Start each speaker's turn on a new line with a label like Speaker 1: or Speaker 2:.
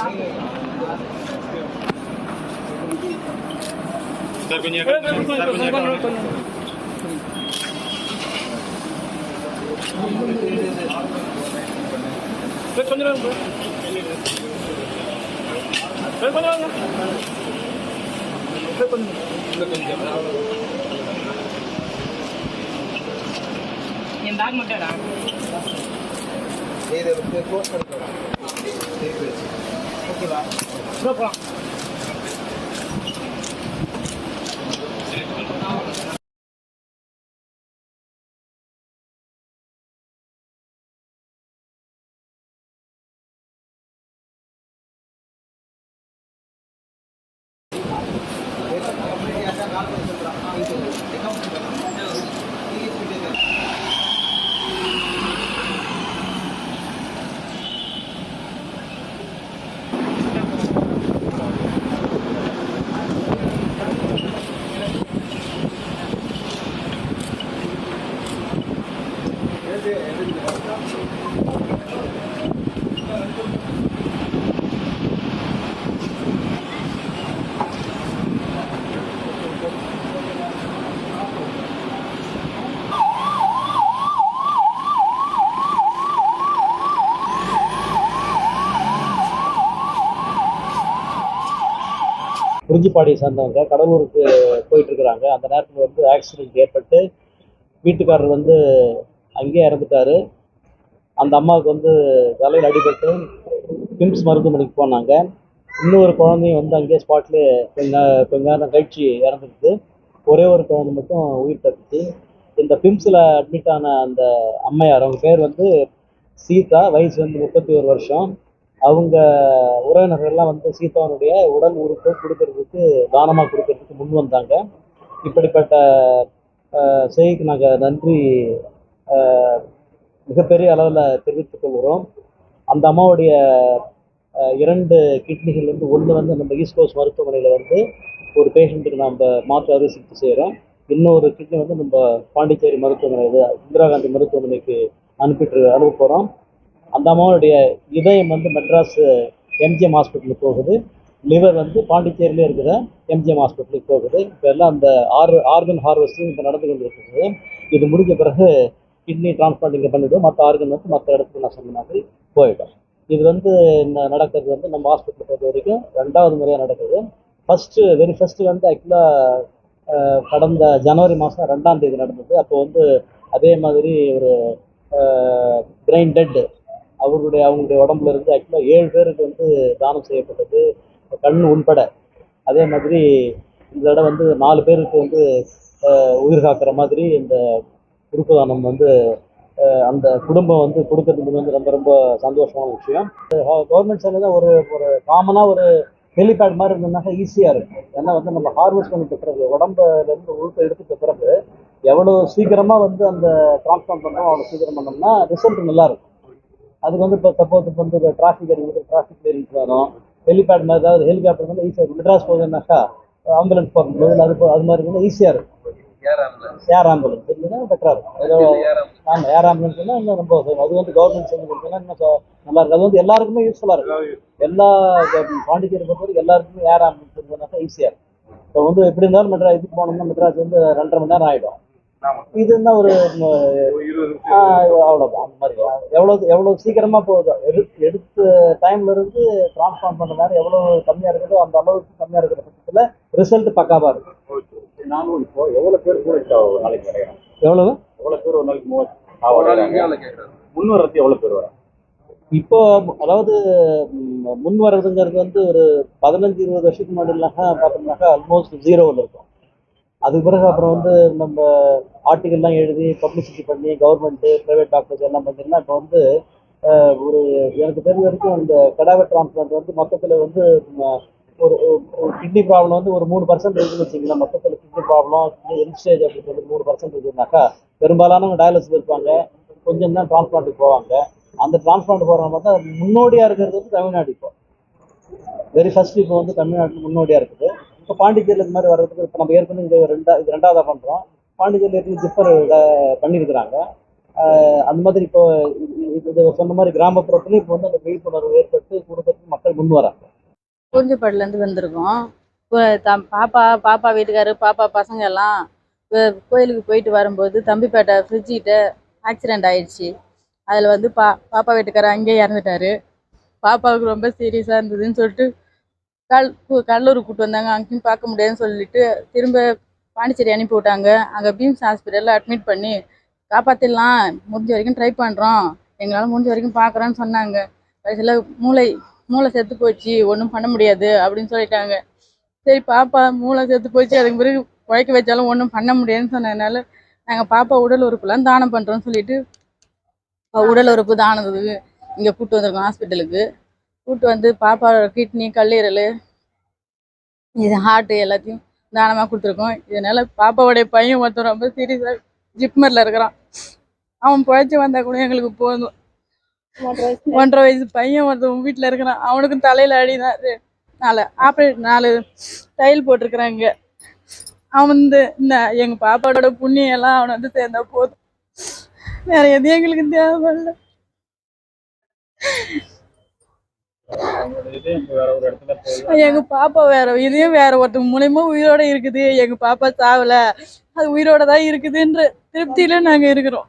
Speaker 1: Saya punya. Saya punya. 왜
Speaker 2: 천이라는 거야? 왜
Speaker 3: 천이라는 거야?
Speaker 2: 왜 천이라는
Speaker 1: 거야? 얘 나이 못해라. 얘들 왜 그렇게 하는 거야? 起来，撤。
Speaker 4: குறிஞ்சிப்பாடியை சேர்ந்தவங்க கடலூருக்கு போயிட்டு இருக்கிறாங்க அந்த நேரத்தில் வந்து ஆக்சிடென்ட் ஏற்பட்டு வீட்டுக்காரர் வந்து அங்கேயே இறந்துட்டாரு. அந்த அம்மாவுக்கு வந்து தலையில் அடிபட்டு கிம்ஸ் மருத்துவமனைக்கு போனாங்க. இன்னொரு குழந்தையும் வந்து அங்கேயே ஸ்பாட்லேயே கொஞ்ச கொஞ்ச நேரம் கழிச்சு இறந்துருக்கு ஒரே ஒரு குழந்தை மட்டும் உயிர் தப்பிச்சு. இந்த பிம்ஸில் அட்மிட் ஆன அந்த அம்மையார் அவங்க பேர் வந்து சீதா வயசு வந்து முப்பத்தி ஒரு வருஷம். அவங்க உறவினர்கள்லாம் வந்து சீதாவனுடைய உடல் உறுப்பை கொடுக்கறதுக்கு தானமாக கொடுக்கறதுக்கு முன் வந்தாங்க. இப்படிப்பட்ட செய்திக்கு நாங்கள் நன்றி மிகப்பெரிய அளவில் தெரிவித்துக் கொள்கிறோம். அந்த அம்மாவுடைய இரண்டு கிட்னிகள் வந்து ஒன்று வந்து நம்ம ஈஸ்ட் கோஸ்ட் மருத்துவமனையில் வந்து ஒரு பேஷண்ட்டுக்கு நம்ம மாற்று அறுவை சிகிச்சை செய்கிறோம் இன்னொரு கிட்னி வந்து நம்ம பாண்டிச்சேரி மருத்துவமனை இந்திரா காந்தி மருத்துவமனைக்கு அனுப்பிட்டு அனுப்ப போகிறோம் அந்த அம்மாவுடைய இதயம் வந்து மெட்ராஸ் எம்ஜிஎம் ஹாஸ்பிட்டலுக்கு போகுது. லிவர் வந்து பாண்டிச்சேரியிலே இருக்கிற எம்ஜிஎம் ஹாஸ்பிட்டலுக்கு போகுது. இப்போ எல்லாம் அந்த ஆர் ஆர்கன் ஹார்வெஸ்டிங் இப்போ நடந்து கொண்டு இருக்குது இது முடிஞ்ச பிறகு கிட்னி டிரான்ஸ்பிளான்ட் இங்கே பண்ணிவிடுவோம் மற்ற ஆர்கன் வந்து மற்ற இடத்துக்கு நான் சொன்ன மாதிரி போயிடும். இது வந்து நடக்கிறது வந்து நம்ம ஹாஸ்பிட்டல் பொறுத்த வரைக்கும் ரெண்டாவது முறையாக நடக்குது. ஃபஸ்ட்டு வெரி ஃபஸ்ட்டு வந்து ஆக்சுவலாக கடந்த ஜனவரி மாதம் ரெண்டாம் தேதி நடந்தது. அப்போ வந்து அதே மாதிரி ஒரு பிரெயின் டெட்டு அவர்களுடைய அவங்களுடைய உடம்புல இருந்து ஆக்சுவலாக ஏழு பேருக்கு வந்து தானம் செய்யப்பட்டது. கண் உள்பட. அதே மாதிரி இந்த தடவை வந்து நாலு பேருக்கு வந்து உயிர் காக்கிற மாதிரி இந்த உறுப்பு தானம் வந்து அந்த குடும்பம் வந்து கொடுக்கறது வந்து ரொம்ப ரொம்ப சந்தோஷமான விஷயம். கவர்மெண்ட் சைடில் ஒரு ஒரு காமனாக ஒரு ஹெலிபேட் மாதிரி இருந்ததுனாக்கா ஈஸியாக இருக்கும். ஏன்னா வந்து நம்ம ஹார்வெஸ்ட் பண்ணிட்ட பிறகு உடம்புலேருந்து உறுப்பை எடுத்துட்ட பிறகு எவ்வளோ சீக்கிரமாக வந்து அந்த டிரான்ஸ்ஃபார்ம் பண்ணுறோம் அவ்வளோ சீக்கிரம் பண்ணோம்னா ரிசல்ட் நல்லா இருக்கும். அதுக்கு வந்து இப்போ சப்போஸ் இப்போ வந்து டிராஃபிக் இருக்குது டிராஃபிக் கிளியரன்ஸ் வேணும் ஹெலிபேட் மாதிரி ஏதாவது ஹெலிகாப்டர் வந்து ஈஸியாக மெட்ராஸ் போகுதுன்னாக்கா ஆம்புலன்ஸ் போகிறது அது அது மாதிரி இருந்தால் ஈஸியாக இருக்கும். ஏர் ஆம்புலன்ஸ் இருந்ததுன்னா பெட்டராக இருக்கும். ஆமாம் ஏர் ஆம்புலன்ஸ்னா இன்னும் ரொம்ப. அது வந்து கவர்மெண்ட் செஞ்சு கொடுத்தோன்னா இன்னும் நல்லா இருக்கும். அது வந்து எல்லாருக்குமே யூஸ்ஃபுல்லாக இருக்கும். எல்லா பாண்டிச்சேரி பொறுத்த வரைக்கும் எல்லாருக்குமே ஏர் ஆம்புலன்ஸ் இருந்ததுனாக்கா ஈஸியாக இருக்கும். இப்போ வந்து எப்படி இருந்தாலும் மெட்ராஸ் இதுக்கு போனோம்னா மெட்ராஸ் வந்து ரெண்டரை மணி நேரம் ஆகிடும் இதுன்னா ஒரு ம், ஆ, அவ்வளவுதான். அந்த மாதிரி எவ்வளவு எவ்வளவு சீக்கிரமா போகுதோ எடு எடுத்த டைம்ல இருந்து டிரான்ஸ்ஃபார்ம் பண்ண நேரம் எவ்வளவு கம்மியா இருக்குதோ அந்த அளவுக்கு கம்மியா இருக்கிற பட்சத்துல ரிசல்ட் பக்காவா இருக்கும்.
Speaker 1: நானும் இப்போ எவ்வளவு பேர் கூட ஒரு நாளைக்கு கிடையாது.
Speaker 4: எவ்வளவு?
Speaker 1: எவ்வளவு பேர் ஒரு நாளைக்கு மூவாயிரம்? முன் வர்றது எவ்வளவு பேர் வரும்
Speaker 4: இப்போ அதாவது முன் வர்றதுங்கிறது வந்து ஒரு பதினஞ்சு இருபது வருஷத்துக்கு முன்னாடினாக்கா பார்த்தோம்னாக்கா ஆல்மோஸ்ட் ஜீரோவில் இருக்கும். அதுக்கு பிறகு அப்புறம் வந்து நம்ம ஆர்டிகல்லாம் எழுதி பப்ளிசிட்டி பண்ணி கவர்மெண்ட்டு ப்ரைவேட் டாக்டர்ஸ் எல்லாம் பார்த்தீங்கன்னா இப்போ வந்து ஒரு எனக்கு தெரிஞ்ச வரைக்கும் இந்த கடாவர் டிரான்ஸ்பிளான்ட் வந்து மொத்தத்தில் வந்து ஒரு கிட்னி ப்ராப்ளம் வந்து ஒரு மூணு பர்சன்ட் இருக்குன்னு வச்சுங்களேன் மொத்தத்தில் கிட்னி ப்ராப்ளம் எல் ஸ்டேஜ் அப்படின்னு சொல்லி மூணு பர்சன்ட் இருக்குனாக்கா பெரும்பாலானவங்க டயாலிசிஸ் இருப்பாங்க. கொஞ்சம் தான் டிரான்ஸ்பிளான்ட்டுக்கு போவாங்க. அந்த டிரான்ஸ்பிளான்ட் போகிறவங்க பார்த்தா முன்னோடியாக இருக்கிறது வந்து தமிழ்நாடு இப்போ. வெரி ஃபர்ஸ்ட் இப்போ வந்து தமிழ்நாட்டில் முன்னோடியாக இருக்குது. இப்போ பாண்டிச்சேரியில் இந்த மாதிரி வர்றதுக்கு இப்போ நம்ம ஏற்கனவே இங்கே ரெண்டா இது ரெண்டாவதாக பண்ணுறோம் பாண்டிச்சேரியில் ஏற்கனவே ஜிப்பர் பண்ணியிருக்கிறாங்க அந்த மாதிரி இப்போ இது- சொன்ன மாதிரி கிராமப்புறத்துலையும் இப்போ வந்து அந்த விழிப்புணர்வு ஏற்பட்டு கொடுக்கறதுக்கு மக்கள் முன் வராங்க.
Speaker 5: குறிஞ்சிப்பாடிலேருந்து வந்திருக்கோம்.
Speaker 3: இப்போ தம் பாப்பா பாப்பா வீட்டுக்காரு பாப்பா பசங்க எல்லாம் கோயிலுக்கு போயிட்டு வரும்போது தம்பிப்பேட்டை ஃப்ரிட்ஜ் கிட்ட ஆக்சிடெண்ட் ஆயிடுச்சு. அதில் வந்து பா பாப்பா வீட்டுக்காரர் அங்கேயே இறந்துட்டாரு. பாப்பாவுக்கு ரொம்ப சீரியஸாக இருந்ததுன்னு சொல்லிட்டு கல் கடலூர் கூட்டு வந்தாங்க. அங்கேயும் பார்க்க முடியாதுன்னு சொல்லிட்டு திரும்ப பாண்டிச்சேரி அனுப்பி விட்டாங்க. அங்கே பீம்ஸ் ஹாஸ்பிட்டலில் அட்மிட் பண்ணி காப்பாற்றிடலாம் முடிஞ்ச வரைக்கும் ட்ரை பண்ணுறோம் எங்களால் முடிஞ்ச வரைக்கும் பார்க்குறோன்னு சொன்னாங்க. கடைசியில் மூளை மூளை செத்து போச்சு ஒன்றும் பண்ண முடியாது அப்படின்னு சொல்லிட்டாங்க. சரி பாப்பா மூளை செத்து போச்சு அதுக்கு பிறகு உழைக்க வச்சாலும் ஒன்றும் பண்ண முடியாதுன்னு சொன்னதுனால நாங்கள் பாப்பா உடல் உறுப்புலாம் தானம் பண்ணுறோன்னு சொல்லிட்டு உடல் உறுப்பு தானதுக்கு இங்கே கூப்பிட்டு வந்திருக்கோம் ஹாஸ்பிட்டலுக்கு கூட்டு வந்து பாப்பாவோட கிட்னி கல்லீரல் இது ஹார்ட் எல்லாத்தையும் தானமாக கொடுத்துருக்கோம். இதனால பாப்பாவுடைய பையன் ஒருத்தன் ரொம்ப சீரியஸாக ஜிப்மரில் இருக்கிறான். அவன் பிழைச்சி வந்தால் கூட எங்களுக்கு போதும். ஒன்றரை வயசு. பையன் ஒருத்தன் வீட்டில் இருக்கிறான். அவனுக்கும் தலையில் அடிதான் நாலு ஆப்ரேட் நாலு தையல் போட்டிருக்கிறாங்க. அவன் வந்து இந்த எங்கள் பாப்பாவோட புண்ணியம் எல்லாம் அவனை வந்து சேர்ந்தா போதும். வேற எதுவும் எங்களுக்கு தேவைப்படல
Speaker 2: அவங்களோட இது இப்ப வேற ஒரு இடத்துல போய்
Speaker 3: எங்க பாப்பா வேற இதையும் வேற ஒருத்தவங்க மூலியமா உயிரோட இருக்குது. எங்க பாப்பா சாவல. அது உயிரோட தான் இருக்குதுன்ற திருப்தியில நாங்க இருக்கிறோம்.